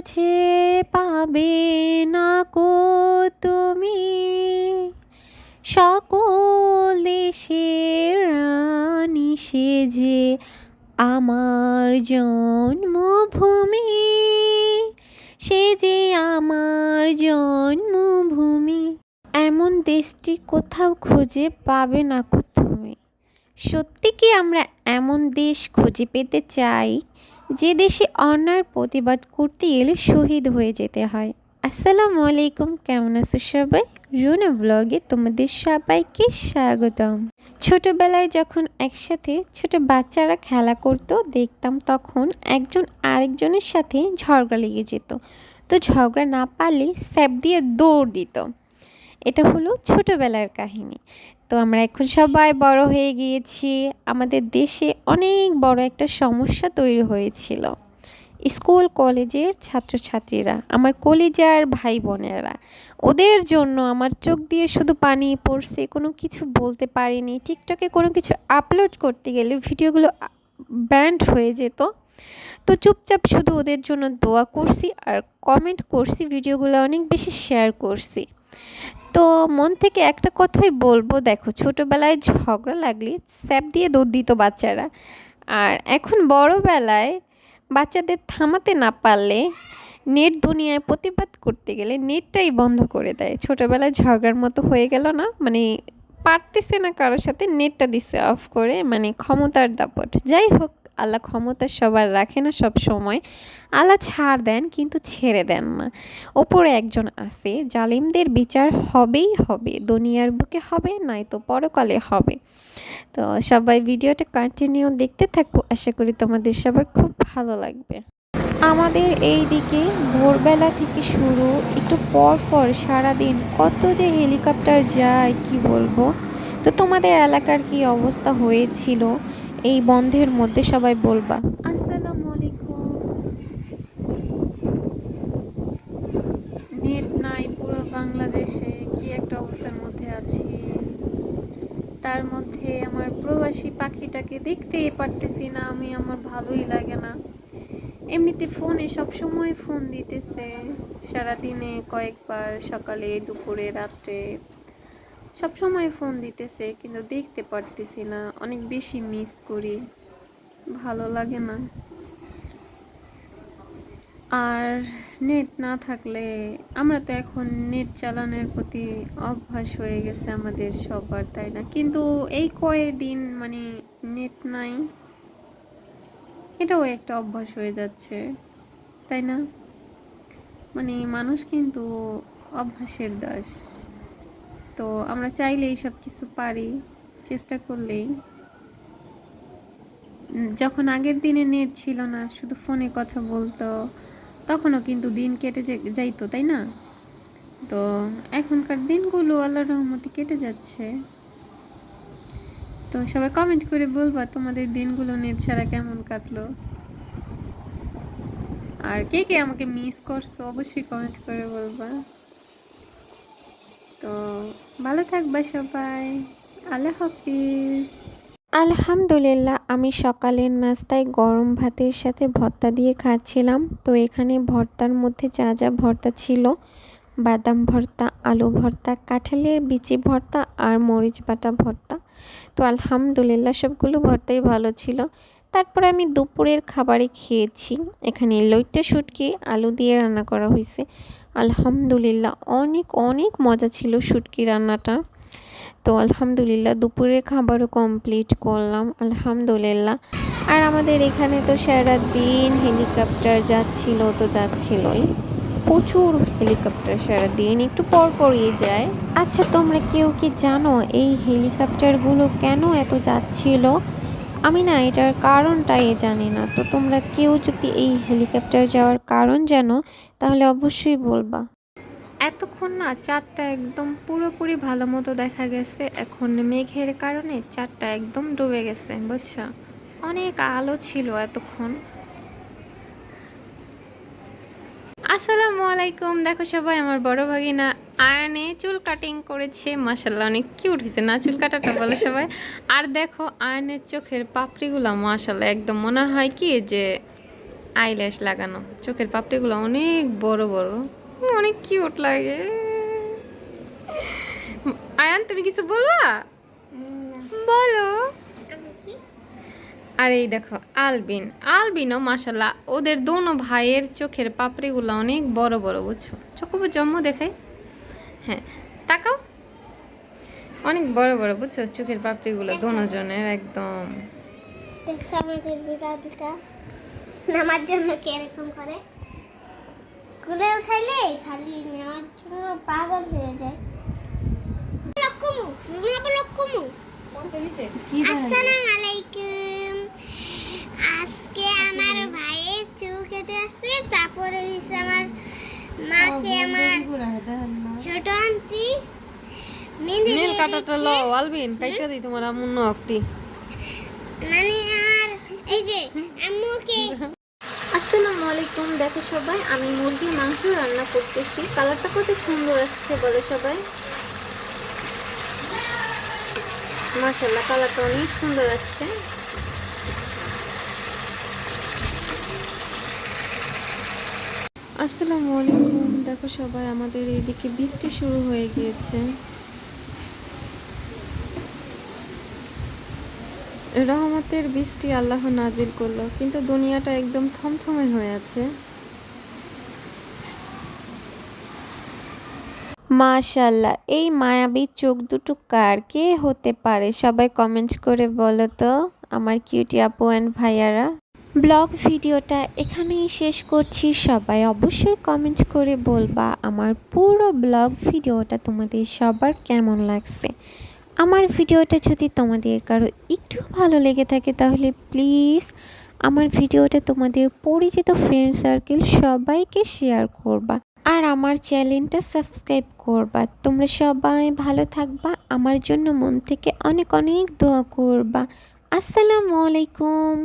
খুঁজে পাবে না কো তুমি? সকল দেশের রানী সেজে আমার জন্মভূমি। সে যে আমার জন্মভূমি। এমন দেশটি কোথাও খুঁজে পাবে না তুমি? সত্যি কি আমরা এমন দেশ খুঁজে পেতে চাই? যে দেশে অন্যায়ের প্রতিবাদ করতে গেলে শহীদ হয়ে যেতে হয়। আসসালামু আলাইকুম, কেমন আছো সবাই? রুনা ব্লগে তোমাদের সবাইকে স্বাগতম। ছোটবেলায় যখন একসাথে ছোট বাচ্চারা খেলা করতো, দেখতাম তখন একজন আরেকজনের সাথে ঝগড়া লেগে যেত। তো ঝগড়া না পারলে স্যাপ দিয়ে দৌড় দিত। এটা হলো ছোটোবেলার কাহিনী। তো আমরা এখন সবাই বড় হয়ে গিয়েছি। আমাদের দেশে অনেক বড় একটা সমস্যা তৈরি হয়েছিল। স্কুল, কলেজের ছাত্রছাত্রীরা, আমার কলেজার ভাই বোনেরা ওদের জন্য আমার চোখ দিয়ে শুধু পানি পড়ছে, কোনো কিছু বলতে পারিনি। টিকটকে কোনো কিছু আপলোড করতে গেলে ভিডিওগুলো ব্যান্ড হয়ে যেত। তো চুপচাপ শুধু ওদের জন্য দোয়া করছি আর কমেন্ট করছি, ভিডিওগুলো অনেক বেশি শেয়ার করছি। তো মন থেকে একটা কথাই বলব, দেখো ছোটোবেলায় ঝগড়া লাগলে স্যাপ দিয়ে দৌড় দিত বাচ্চারা। আর এখন বড়োবেলায় বাচ্চাদের থামাতে না পারলে নেট দুনিয়ায় প্রতিবাদ করতে গেলে নেটটাই বন্ধ করে দেয়। ছোটোবেলায় ঝগড়ার মতো হয়ে গেল না মানে পারতেছে না কারোর সাথে, নেটটা দিচ্ছে অফ করে মানে ক্ষমতার দাপট। যাই হোক আল্লাহ ক্ষমতা সবার রাখে না সব সময়। আল্লাহ ছাড় দেন কিন্তু ছেড়ে দেন না। ওপরে একজন আছে, জালিমদের বিচার হবেই হবে, দুনিয়ার বুকে হবে, নয়তো পরকালে হবে। তো সবাই ভিডিওটা কন্টিনিউ দেখতে থাকব আশা করি তোমাদের সবার খুব ভালো লাগবে। আমাদের এই দিকে ভোরবেলা থেকে শুরু, একটু পর পর সারাদিন কত যে হেলিকপ্টার যায়, কি বলব? তো তোমাদের এলাকার কি অবস্থা হয়েছিল? এই বন্ধের মধ্যে সবাই বলবা। আসসালামু আলাইকুম। নেট নাই, পুরো বাংলাদেশে, কি একটা অবস্থার মধ্যে আছি। তার মধ্যে আমার প্রবাসী পাখিটাকে দেখতেই পারতেছি না, আমি আমার ভালোই লাগে না। এমনিতে ফোনে সবসময় ফোন দিতেছে, সারাদিনে কয়েকবার, সকালে, দুপুরে, রাত্রে। সব সময় ফোন দিতেছে, কিন্তু দেখতে পারতেছি না। অনেক বেশি মিস করি। ভালো লাগে না। আর নেট না থাকলে আমরা তো এখন নেট চালানোর প্রতি অভ্যাস হয়ে গেছে আমাদের সবার, তাই না? কিন্তু এই কয়েকদিন মানে নেট নাই, এটাও একটা অভ্যাস হয়ে যাচ্ছে, তাই না? মানে মানুষ কিন্তু অভ্যাসের দাস। তো আমরা চাইলেই সব কিছু পারি, চেষ্টা করলেই। যখন আগের দিনে নেট ছিল না, শুধু ফোনে কথা বলতো, তখনও কিন্তু দিন কেটে যাইতো, তাই না? তো এখনকার দিনগুলো আল্লাহ রহমতি কেটে যাচ্ছে। তো সবাই কমেন্ট করে বলবা তোমাদের দিনগুলো নেট ছাড়া কেমন কাটলো? আর কে কে আমাকে মিস করছ, অবশ্যই কমেন্ট করে বলবা। তো, ভালো থাকবা সবাই। আল্লাহ হাফিজ। আলহামদুলিল্লাহ, আমি সকালের নাস্তায় গরম ভাতের সাথে ভর্তা দিয়ে খাচ্ছিলাম। তো এখানে ভর্তার মধ্যে যা যা ভর্তা ছিল, বাদাম ভর্তা, আলু ভর্তা, কাঁঠালের বিচি ভর্তা আর মরিচ বাটা ভর্তা। তো আলহামদুলিল্লাহ, সবগুলো ভর্তাই ভালো ছিল। তারপরে আমি দুপুরের খাবারে খেয়েছি। এখানে লইট্টা শুটকি, আলু দিয়ে রান্না করা হয়েছে আলহামদুলিল্লাহ, অনেক অনেক মজা ছিল শুটকি রান্নাটা। তো আলহামদুলিল্লাহ, দুপুরের খাবারও কমপ্লিট করলাম, আলহামদুলিল্লাহ। আর আমাদের এখানে তো সারা দিন হেলিকপ্টার যাচ্ছিল তো যাচ্ছিলই। প্রচুর হেলিকপ্টার সারা দিন, একটু পর পরই যায়। আচ্ছা তোমরা কেউ কি জানো এই হেলিকপ্টারগুলো কেন এত যাচ্ছিল? আমি না এটার কারণটাই জানি না। তো তোমরা কেউ যদি এই হেলিকপ্টার যাওয়ার কারণ জানো, তাহলে অবশ্যই বলবা। এতক্ষণ না চারটা একদম পুরোপুরি ভালো মতো দেখা গেছে। এখন মেঘের কারণে চারটা একদম ডুবে গেছে, বুঝছ? অনেক আলো ছিল এতক্ষণ। আসসালামু আলাইকুম। দেখো সবাই আমার বড় ভাগিনা আয়নে চুল কাটিং করেছে। মাসাল্লাহ অনেক কিউট হয়েছে না? চুল কাটাটা বলো সবাই। আর দেখো আয়নের চোখের পাপড়িগুলো মাসাল্লাহ একদম মনে হয় কি যে আইল্যাশ লাগানো। চোখের পাপড়িগুলো অনেক বড় বড়। অনেক কিউট লাগে। আয়ান তুমি কিছু বলবা? বলো। আর এই দেখো আলবিন। আলবিনও মাসাল্লাহ ওদের দোনো ভাইয়ের চোখের পাপড়িগুলো অনেক বড় বড় বুঝছ? চোখে জন্ম দেখাই। হ্যাঁ তাকাও। অনেক বড় বড় বুঝছ? চোখের পাপড়িগুলো দোনো জনের একদম। দেখো আমাদের বিড়ালটা। নামার জন্য কীরকম করে? খুলে উঠাইলে খালি নেওয়ার জন্য পাগল হয়ে যায়। লক্ষ্মু রুমা লক্ষ্মু আসসালামু মাকে আমার ছোট আন্টি মেহেন্দি নীল কাটাটা দিচ্ছে। আলবিন কাইটা দিই তোমার আমুন নকটি মানে আমার এই যে আম্মুকে। আসসালামু আলাইকুম দেখো সবাই আমি মুরগির মাংস রান্না করতেছি। কালারটা কত সুন্দর আসছে বলো সবাই। মাশাল্লাহ কালারটা অনেক সুন্দর আসছে। আসসালামু আলাইকুম। দেখো সবাই, আমাদের এইদিকে বৃষ্টি শুরু হয়ে গিয়েছে। রহমতের বৃষ্টি আল্লাহ নাজিল করল, কিন্তু দুনিয়াটা একদম থমথমে হয়ে আছে। মাশাল্লাহ এই মায়াবী চোখ দুটো কার? কে হতে পারে? সবাই কমেন্ট করে বলো তো, আমার কিউটি আপু অ্যান্ড ভাইয়ারা। ব্লগ ভিডিওটা এখানেই শেষ করছি। সবাই অবশ্যই কমেন্ট করে বলবা আমার পুরো ব্লগ ভিডিওটা তোমাদের সবার কেমন লাগছে। আমার ভিডিওটা যদি তোমাদের কারও একটু ভালো লেগে থাকে তাহলে প্লিজ আমার ভিডিওটা তোমাদের পরিচিত ফ্রেন্ড সার্কেল সবাইকে শেয়ার করবা। আর আমার চ্যানেলটা সাবস্ক্রাইব করবা। তোমরা সবাই ভালো থাকবা। আমার জন্য মন থেকে অনেক অনেক দোয়া করবা। আসসালামু আলাইকুম।